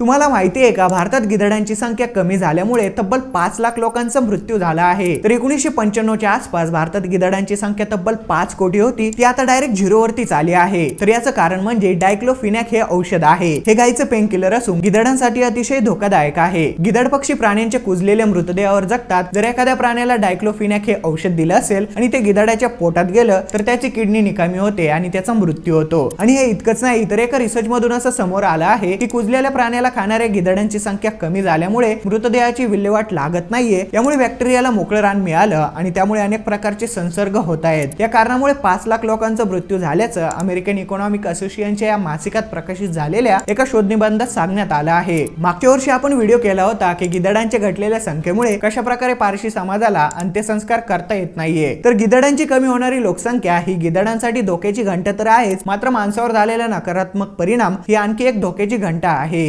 तुम्हाला माहिती आहे का भारतात गिधडांची संख्या कमी झाल्यामुळे तब्बल पाच लाख लोकांचा मृत्यू झाला आहे. तर एकोणीसशे पंच्याण्णवच्या आसपास भारतात गिधडांची संख्या तब्बल पाच कोटी होती ती आता डायरेक्ट झिरोवरतीच आली आहे. तर याचं कारण म्हणजे डायक्लोफिनॅक हे औषध आहे. हे गायीचं पेन किलर असून गिधडांसाठी अतिशय धोकादायक आहे. गिधड पक्षी प्राण्यांच्या कुजलेल्या मृतदेहावर जगतात. जर एखाद्या प्राण्याला डायक्लोफिनॅक हे औषध दिलं असेल आणि ते गिधडाच्या पोटात गेलं तर त्याची किडनी निकामी होते आणि त्याचा मृत्यू होतो. आणि हे इतकंच नाही तर एका रिसर्च मधून असं समोर आलं आहे की कुजलेल्या प्राण्याला खाणाऱ्या गिधडांची संख्या कमी झाल्यामुळे मृतदेहाची विल्हेवाट लागत नाहीये. यामुळे बॅक्टेरियाला मोकळं रान मिळालं आणि त्यामुळे अनेक प्रकारचे संसर्ग होत आहेत. या कारणामुळे पाच लाख लोकांचा मृत्यू झाल्याचं अमेरिकन इकॉनॉमिक असोसिएशनच्या या मासिकात प्रकाशित झालेल्या एका शोधनिबंधात सांगण्यात आलं आहे. मागच्या वर्षी आपण व्हिडिओ केला होता की गिधडांच्या घटलेल्या संख्येमुळे कशा प्रकारे पारशी समाजाला अंत्यसंस्कार करता येत नाहीये. तर गिधडांची कमी होणारी लोकसंख्या ही गिधडांसाठी धोक्याची घंटा तर आहेच मात्र माणसावर झालेला नकारात्मक परिणाम ही आणखी एक धोक्याची घंटा आहे.